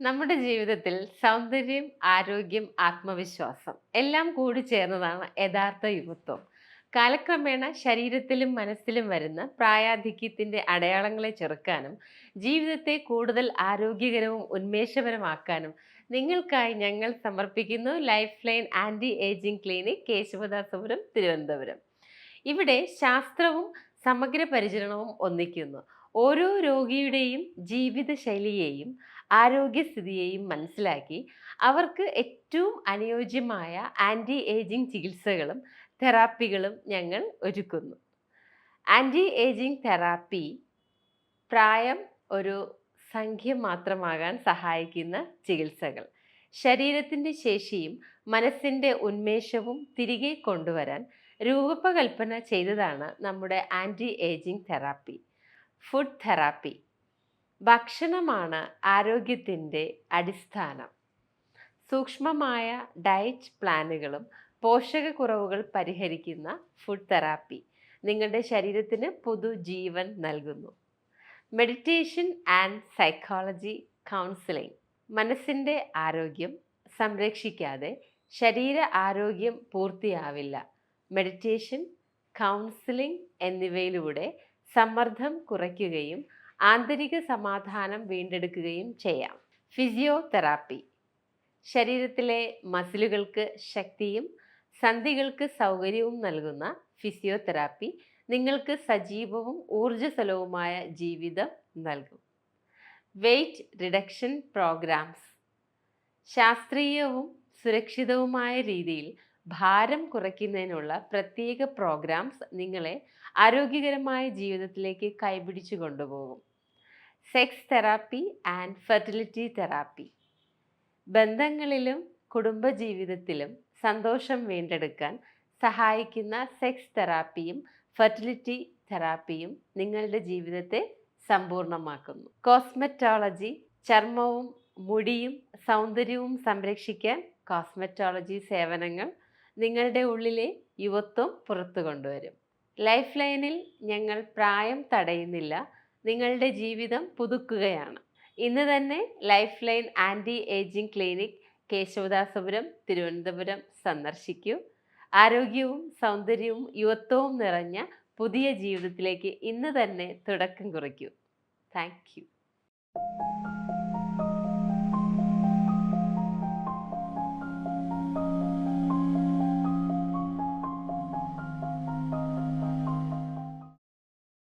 നമ്മുടെ ജീവിതത്തിൽ സൗന്ദര്യം, ആരോഗ്യം, ആത്മവിശ്വാസം എല്ലാം കൂടി ചേർന്നതാണ് യഥാർത്ഥ യുവത്വം. കാലക്രമേണ ശരീരത്തിലും മനസ്സിലും വരുന്ന പ്രായാധിക്യത്തിന്റെ അടയാളങ്ങളെ ചെറുക്കാനും ജീവിതത്തെ കൂടുതൽ ആരോഗ്യകരവും ഉന്മേഷപരമാക്കാനും നിങ്ങൾക്കായി ഞങ്ങൾ സമർപ്പിക്കുന്നു Life Line anti ageing clinic Kesavadasapuram Thiruvananthapuram. ഇവിടെ ശാസ്ത്രവും സമഗ്ര പരിചരണവും ഒന്നിക്കുന്നു. ഓരോ രോഗിയുടെയും ജീവിതശൈലിയെയും ആരോഗ്യസ്ഥിതിയെയും മനസ്സിലാക്കി അവർക്ക് ഏറ്റവും അനുയോജ്യമായ ആന്റി ഏജിംഗ് ചികിത്സകളും തെറാപ്പികളും ഞങ്ങൾ ഒരുക്കുന്നു. ആന്റി ഏജിംഗ് തെറാപ്പി പ്രായം ഒരു സംഖ്യ മാത്രമാകാൻ സഹായിക്കുന്ന ചികിത്സകൾ. ശരീരത്തിന്റെ ശേഷിയും മനസ്സിന്റെ ഉന്മേഷവും തിരികെ കൊണ്ടുവരാൻ രൂപകൽപ്പന ചെയ്തതാണ് നമ്മുടെ anti ageing therapy. Food therapy ഭക്ഷണമാണ് ആരോഗ്യത്തിന്റെ അടിസ്ഥാനം. സൂക്ഷ്മമായ ഡയറ്റ് പ്ലാനുകളും പോഷകക്കുറവുകൾ പരിഹരിക്കുന്ന ഫുഡ് തെറാപ്പി നിങ്ങളുടെ ശരീരത്തിന് പുതുജീവൻ നൽകുന്നു. മെഡിറ്റേഷൻ ആൻഡ് സൈക്കോളജി കൗൺസിലിംഗ് മനസ്സിന്റെ ആരോഗ്യം സംരക്ഷിക്കാതെ ശരീര ആരോഗ്യം പൂർത്തിയാവില്ല. മെഡിറ്റേഷൻ, കൗൺസിലിംഗ് എന്നിവയിലൂടെ സമ്മർദ്ദം കുറയ്ക്കുകയും ആന്തരിക സമാധാനം വീണ്ടെടുക്കുകയും ചെയ്യാം. ഫിസിയോതെറാപ്പി ശരീരത്തിലെ മസിലുകൾക്ക് ശക്തിയും സന്ധികൾക്ക് സൗകര്യവും നൽകുന്ന ഫിസിയോതെറാപ്പി നിങ്ങൾക്ക് സജീവവും ഊർജസ്വലവുമായ ജീവിതം നൽകും. വെയ്റ്റ് റിഡക്ഷൻ പ്രോഗ്രാംസ് ശാസ്ത്രീയവും സുരക്ഷിതവുമായ രീതിയിൽ ഭാരം കുറയ്ക്കുന്നതിനുള്ള പ്രത്യേക പ്രോഗ്രാംസ് നിങ്ങളെ ആരോഗ്യകരമായ ജീവിതത്തിലേക്ക് കൈപിടിച്ചു കൊണ്ടുപോകും. Sex therapy and fertility therapy ബന്ധങ്ങളിലും കുടുംബജീവിതത്തിലും സന്തോഷം വീണ്ടെടുക്കാൻ സഹായിക്കുന്ന സെക്സ് തെറാപ്പിയും ഫെർട്ടിലിറ്റി തെറാപ്പിയും നിങ്ങളുടെ ജീവിതത്തെ സമ്പൂർണമാക്കുന്നു. കോസ്മെറ്റോളജി ചർമ്മവും മുടിയും സൗന്ദര്യവും സംരക്ഷിക്കാൻ കോസ്മെറ്റോളജി സേവനങ്ങൾ നിങ്ങളുടെ ഉള്ളിലെ യുവത്വം പുറത്തു കൊണ്ടുവരും. ലൈഫ് ലൈനിൽ ഞങ്ങൾ പ്രായം തടയുന്നില്ല നിങ്ങളുടെ ജീവിതം പുതുക്കുകയാണ്. ഇന്ന് തന്നെ Life Line anti ageing clinic Kesavadasapuram Thiruvananthapuram സന്ദർശിക്കൂ. ആരോഗ്യവും സൗന്ദര്യവും യുവത്വവും നിറഞ്ഞ പുതിയ ജീവിതത്തിലേക്ക് ഇന്ന് തന്നെ തുടക്കം കുറിക്കൂ. Thank you.